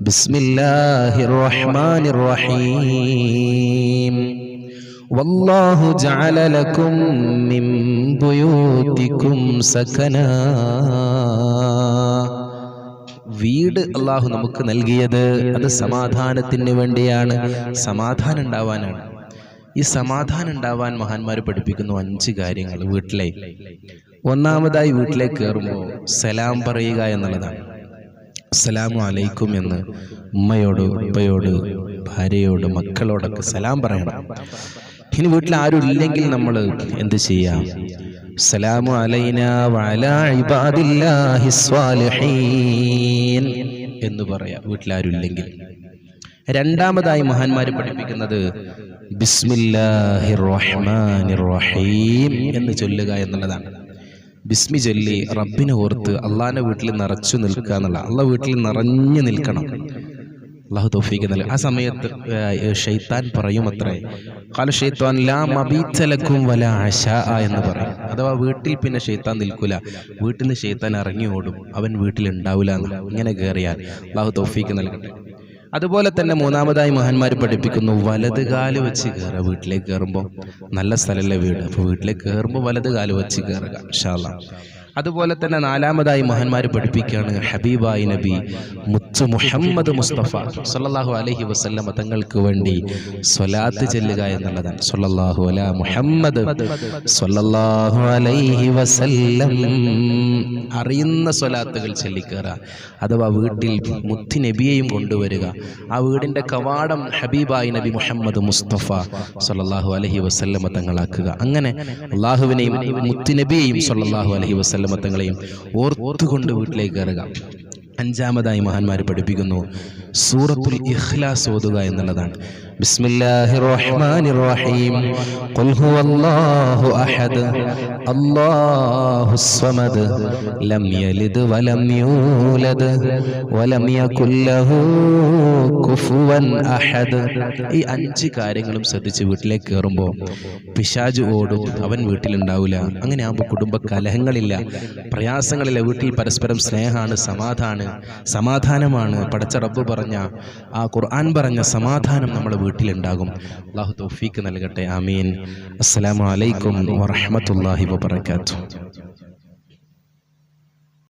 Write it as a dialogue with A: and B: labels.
A: بسم الله الرحمن الرحيم والله جعل لكم من بيوتكم سكنا വീട് അള്ളാഹു നമുക്ക് നൽകിയത് അത് സമാധാനത്തിന് വേണ്ടിയാണ് സമാധാനം ഉണ്ടാവാനാണ് ഈ സമാധാനം ഉണ്ടാവാൻ മഹാന്മാർ പഠിപ്പിക്കുന്നു അഞ്ച് കാര്യങ്ങൾ വീട്ടിലെ ഒന്നാമതായി വീട്ടിലേക്ക് കയറുമ്പോൾ സലാം പറയുക എന്നുള്ളതാണ് അസ്സലാമു അലൈക്കും എന്ന് ഉമ്മയോട് ഉപ്പയോട് ഭാര്യയോട് മക്കളോടൊക്കെ സലാം പറയണം. ഇനി വീട്ടിൽ ആരും ഇല്ലെങ്കിൽ നമ്മൾ എന്ത് ചെയ്യാം? സലാമു അലൈന വഅലാ ഇബാദില്ലാഹി സ്വാലിഹീൻ എന്ന് പറയാം. വീട്ടിൽ ആരും ഇല്ലെങ്കിൽ. രണ്ടാമതായി മഹാന്മാർ പഠിപ്പിക്കുന്നത് ബിസ്മില്ലാഹിർ റഹ്മാനിർ റഹീം എന്ന് ചൊല്ലുക എന്നുള്ളതാണ്. ബിസ്മി ചൊല്ലി റബ്ബിനെ ഓർത്ത് അള്ളാഹിന്റെ വീട്ടിൽ നിറച്ചു നിൽക്കുക എന്നുള്ള അള്ളാഹ് വീട്ടിൽ നിറഞ്ഞു നിൽക്കണം. അള്ളാഹു തോഫീക്ക് നൽകും ആ സമയത്ത് ഷെയ്ത്താൻ പറയും അത്രേ കാല ഷെയ്ത്താൻ ലാ മബീച്ചലക്കും വല ആശ എന്ന് പറയും. അഥവാ വീട്ടിൽ പിന്നെ ഷെയ്ത്താൻ നിൽക്കൂല. വീട്ടിൽ നിന്ന് ഷെയ്ത്താൻ ഇറങ്ങി ഓടും. അവൻ വീട്ടിൽ ഉണ്ടാവില്ല എന്ന് ഇങ്ങനെ കയറിയാൽ അള്ളാഹു തോഫീക്ക് നൽകട്ടെ. അതുപോലെ തന്നെ മൂന്നാമതായി മഹാന്മാർ പഠിപ്പിക്കുന്നു വലത് കാൽ വെച്ച് കയറുക. വീട്ടിലേക്ക് കയറുമ്പോൾ നല്ല സ്ഥലമല്ലേ വീട്? അപ്പോൾ വീട്ടിലേക്ക് കയറുമ്പോൾ വലത് കാൽ വെച്ച് കയറുക. ഷാള അതുപോലെ തന്നെ നാലാമതായി മഹാന്മാർ പഠിപ്പിക്കുകയാണ് ഹബീബായി നബി മുത്തു മുഹമ്മദ് മുസ്തഫ സല്ലല്ലാഹു അലഹി വസ്ല്ല തങ്ങൾക്ക് വേണ്ടി സ്വലാത്ത് ചെല്ലുക എന്നുള്ളതാണ്. സൊല്ലാഹു അല മുഹമ്മദ് സല്ലല്ലാഹു അലൈഹി വസല്ലം. അറിയുന്ന സ്വലാത്തുകൾ ചൊല്ലിക്കയറുക അഥവാ വീട്ടിൽ മുത്തി നബിയെയും കൊണ്ടുവരിക. ആ വീടിന്റെ കവാടം ഹബീബായി നബി മുഹമ്മദ് മുസ്തഫ സല്ലല്ലാഹു അലഹി വസല്ലമ തങ്ങളാക്കുക. അങ്ങനെ അള്ളാഹുവിനെയും മുത്തുനബിയെയും സല്ലല്ലാഹു അലൈഹി വസല്ലമ തങ്ങളെയും ഓർത്തുകൊണ്ട് വീട്ടിലേക്ക് കയറുക. അഞ്ചാമതായി മഹാന്മാർ പഠിപ്പിക്കുന്നു. സൂറത്തുൽ ഇഖ്ലാസ് ഓതുക എന്നുള്ളതാണ്. ബിസ്മില്ലാഹിർ റഹ്മാനിർ റഹീം ഖുൽ ഹുവല്ലാഹു അഹദ്. അല്ലാഹുസ് സമദ് ലം യലിദ് വലം യൂലദ്. വലം യകുൽ ലഹു കുഫുവൻ അഹദ്. ഈ അഞ്ച് കാര്യങ്ങളും ശ്രദ്ധിച്ച് വീട്ടിലേക്ക് കയറുമ്പോൾ പിശാജ് ഓടും അവൻ വീട്ടിലുണ്ടാവില്ല അങ്ങനെ ആകുമ്പോൾ കുടുംബ കലഹങ്ങളില്ല. പ്രയാസങ്ങളില്ല. വീട്ടിൽ പരസ്പരം സ്നേഹമാണ് സമാധാന. സമാധാനമാണ്. പടച്ച റബ്ബ് പറഞ്ഞ ആ ഖുർആൻ പറഞ്ഞ സമാധാനം നമ്മുടെ വീട്ടിലുണ്ടാകും. അള്ളാഹു തൗഫീക്ക് നൽകട്ടെ. ആമീൻ. അസ്സലാമലൈക്കും വറഹ്മത്തുള്ളാഹി വബറകാതുഹു.